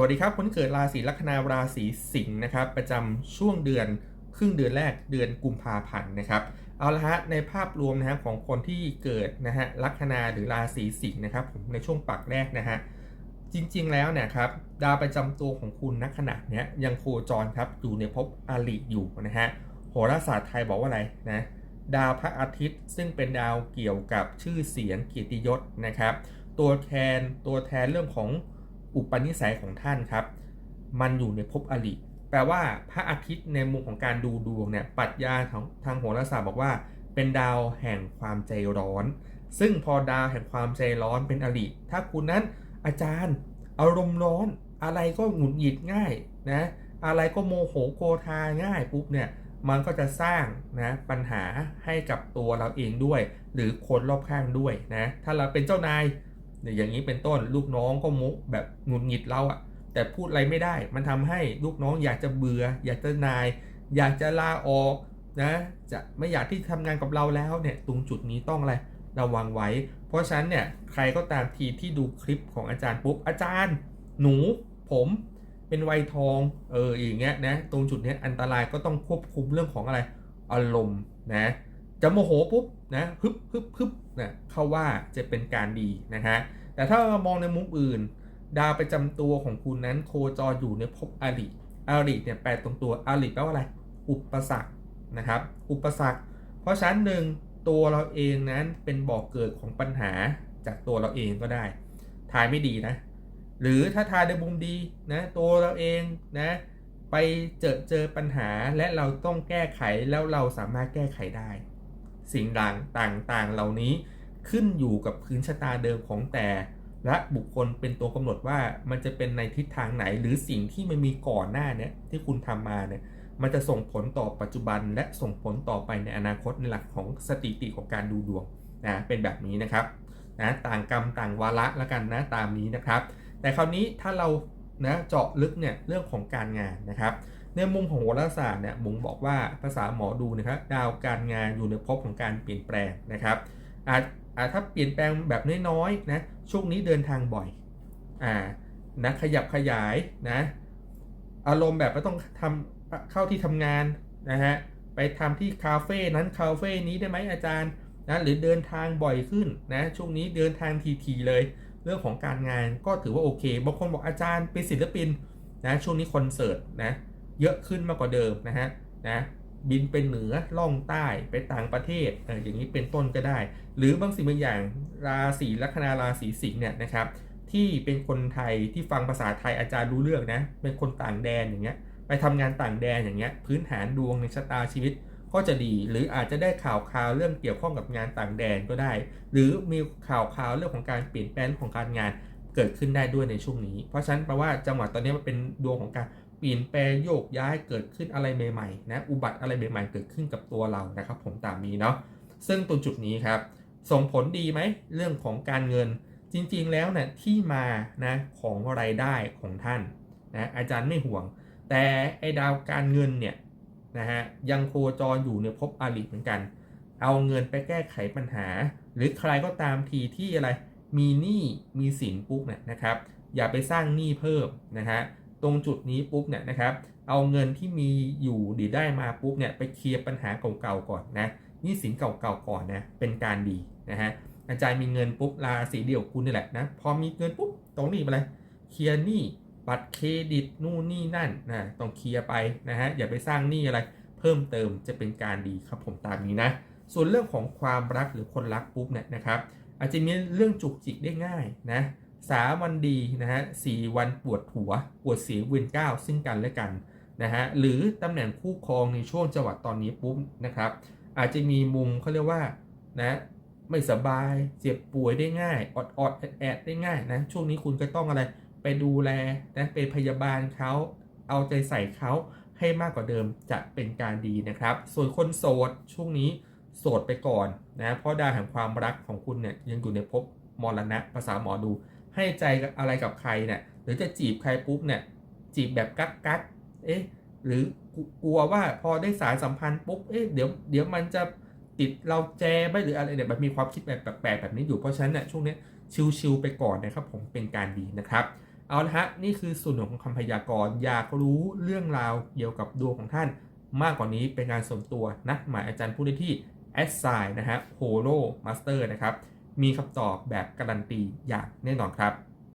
วัสดีครับคนเกิดราศีลัคนาราศีสิงห์นะครับ ประจำช่วงเดือนครึ่งเดือนแรกเดือนกุมภาพันธ์นะครับ เอาละฮะในภาพรวมนะฮะของคนที่เกิดนะฮะลัคนาหรือราศีสิงห์นะครับผมในช่วงปักแรกนะฮะจริงๆแล้วเนี่ยครับดาวประจำตัวของคุณณขณะเนี้ยยังโคจรครับอยู่ในภพอาริอยู่นะฮะโหราศาสตร์ไทยบอกว่าอะไรนะดาวพระอาทิตย์ซึ่งเป็นดาวเกี่ยวกับชื่อเสียงเกียรติยศนะครับ ตัวแทนตัวแทนเรื่องของ อุปนิสัยของท่านครับ มันอยู่ในภพอริแปลว่าพระอาทิตย์ในมุมของการดูดวงเนี่ยปรัชญาของทางโหราศาสตร์บอกว่า เป็นดาวแห่งความใจร้อน ซึ่งพอดาวแห่งความใจร้อนเป็นอริถ้าคุณนั้นอาจารย์อารมณ์ร้อน อะไรก็หงุดหงิดง่ายนะอะไรก็โมโหโกธาง่ายปุ๊บเนี่ยมันก็จะสร้างนะปัญหาให้กับตัวเราเองด้วย หรือคนรอบข้างด้วยนะถ้าเราเป็นเจ้านาย อย่างนี้เป็นต้นลูกน้องก็มุแบบหงุดหงิดเราอะแต่พูดอะไรไม่ได้ มันทำให้ลูกน้องอยากจะเบื่อ อยากจะนาย อยากจะลาออกนะจะไม่อยากที่ทำงานกับเราแล้วเนี่ยตรงจุดนี้ต้องอะไรระวังไว้ เพราะฉะนั้นเนี่ยใครก็ตามทีที่ดูคลิปของอาจารย์ปุ๊บอาจารย์ หนู ผมเป็นวัยทองเอออย่างเงี้ยนะตรงจุดนี้อันตรายก็ต้องควบคุมเรื่องของอะไรอารมณ์นะจะโมโหปุ๊บ นะฮึบฮึบฮึบนะเขาว่าจะเป็นการดีนะฮะแต่ถ้าเรามองในมุมอื่น ดาวประจำตัวของคุณนั้นโคจรอยู่ในภพอริอริเนี่ยแปลตรงตัวอริแปลว่าอะไร อุปสรรคนะครับ อุปสรรค เพราะฉะนั้นหนึ่งตัวเราเองนั้นเป็นบ่อกเกิดของปัญหาจากตัวเราเองก็ได้ ทายไม่ดีนะ หรือถ้าทายในมุมดีนะตัวเราเองนะไปเจอเจอปัญหาและเราต้องแก้ไขแล้วเราสามารถแก้ไขได้ สิ่งต่างต่างๆ เหล่านี้ขึ้นอยู่กับพื้นชะตาเดิมของแต่และบุคคลเป็นตัวกำหนดว่ามันจะเป็นในทิศทางไหนหรือสิ่งที่มันมีก่อนหน้าเนี้ยที่คุณทำมาเนี่ยมันจะส่งผลต่อปัจจุบันและส่งผลต่อไปในอนาคตในหลักของสถิติของการดูดวงนะเป็นแบบนี้นะครับนะต่างกรรมต่างวาระล้วกันนะตามนี้นะครับ แต่คราวนี้ถ้าเรานะเจาะลึกเนี่ยเรื่องของการงานนะครับ ในมุมของโหราศาสตร์เนี่ยมุงบอกว่าภาษาหมอดูนะครับดาวการงานอยู่ในภพของการเปลี่ยนแปลงนะครับอาจอาถ้าเปลี่ยนแปลงแบบน้อยๆนะช่วงนี้เดินทางบ่อยอ่านะขยับขยายนะอารมณ์แบบไม่ต้องทำเข้าที่ทำงานนะฮะไปทำที่คาเฟ่นั้นคาเฟ่นี้ได้ไหมอาจารย์นะหรือเดินทางบ่อยขึ้นนะช่วงนี้เดินทางทีๆเลย เรื่องของการงานก็ถือว่าโอเคบางคนบอกอาจารย์เป็นศิลปินนะช่วงนี้คอนเสิร์ตนะ เยอะขึ้นมากกว่าเดิมนะฮะนะบินไปเหนือล่องใต้ไปต่างประเทศออย่างนี้เป็นต้นก็ได้ หรือบางสิ่งบางอย่างราศีลัคนาราศีสิงห์เนี่ยนะครับที่เป็นคนไทยที่ฟังภาษาไทยอาจารย์รู้เรื่องนะเป็นคนต่างแดนอย่างเงี้ยไปทำงานต่างแดนอย่างเงี้ยพื้นฐานดวงในชะตาชีวิตก็จะดี หรืออาจจะได้ข่าวข่าวเรื่องเกี่ยวข้องกับงานต่างแดนก็ได้ หรือมีข่าวข่าวเรื่องของการเปลี่ยนแปลงของการงานเกิดขึ้นได้ด้วยในช่วงนี้ เพราะฉะนั้นแปลว่าจังหวะตอนนี้มันเป็นดวงของการ เปลี่ยนแปลงโยกย้ายเกิดขึ้นอะไรใหม่ๆนะอุบัติอะไรใหม่ๆเกิดขึ้นกับตัวเรานะครับผมตามนี้เนาะซึ่งตรงจุดนี้ครับส่งผลดีไหมเรื่องของการเงินจริงๆแล้วเนะี่ยที่มานะของรายได้ของท่านนะอาจารย์ไม่ห่วง แต่ไอ้ดาวการเงินเนี่ยนะฮะยังโคจรอยู่ในภพอาริเหมือนกัน เอาเงินไปแก้ไขปัญหา หรือใครก็ตามทีที่อะไรมีหนี้มีสินปุ๊บเนี่ยนะครับ อย่าไปสร้างหนี้เพิ่มนะฮะ ตรงจุดนี้ปุ๊บเนี่ยนะครับ เอาเงินที่มีอยู่ดีได้มาปุ๊บเนี่ยไปเคลียร์ปัญหาเก่าๆก่อนนะนี้สินเก่าๆก่อนนะเป็นการดีนะฮะอาจารย์มีเงินปุ๊บราศีเดียวคุณนี่แหละนะพอมีเงินปุ๊บตรงนี้ไปเลยเคลียร์หนี้บัตรเครดิตนู่นนี่นั่นนะต้องเคลียร์ไปนะฮะอย่าไปสร้างหนี้อะไร เพิ่มเติมจะเป็นการดีครับผมตามนี้นะส่วนเรื่องของความรักหรือคนรักปุ๊บเนี่ยนะครับ อาจจะมีเรื่องจุกจิกได้ง่ายนะ สาวันดีนะฮะสี่วันปวดหัว ปวดเสียเวียนก้าวซึ่งกันและกันนะฮะหรือตำแหน่งคู่ครองในช่วงจังหวะตอนนี้ปุ๊บนะครับ อาจจะมีมุมเขาเรียกว่านะไม่สบายเจ็บป่วยได้ง่ายอดอดแอดแอดได้ง่ายนะช่วงนี้คุณก็ต้องอะไรไปดูแลนะเป็นพยาบาลเขาเอาใจใส่เขาให้มากกว่าเดิมจะเป็นการดีนะครับ ส่วนคนโสดช่วงนี้โสดไปก่อนนะเพราะดาวแห่งความรักของคุณเนี่ยยังอยู่ในภพมรณะภาษาหมอดู ให้ใจอะไรกับใครเนี่ยหรือจะจีบใครปุ๊บเนี่ยจีบแบบกักกักเอ๊ะหรือกลัวว่าพอได้สายสัมพันธ์ปุ๊บเอ๊ะเดี๋ยวเดี๋ยวมันจะติดเราแจไม่หรืออะไรเนี่ยมันมีความคิดแบบแปลกๆแบบนี้อยู่เพราะฉะนั้นเนี่ยช่วงนี้ชิลๆไปก่อนนะครับผมเป็นการดีนะครับเอาละฮะนี่คือส่วนหนึ่งของคำพยากรณ์อยากรู้เรื่องราวเกี่ยวกับดวงของท่าน มากกว่านี้เป็นงานส่วนตัวนะหมายอาจารย์ผู้ได้ที่แอดไซน์นะฮะโฮโลมาสเตอร์นะครับ มีคำตอบแบบการันตีอย่างแน่นอนครับ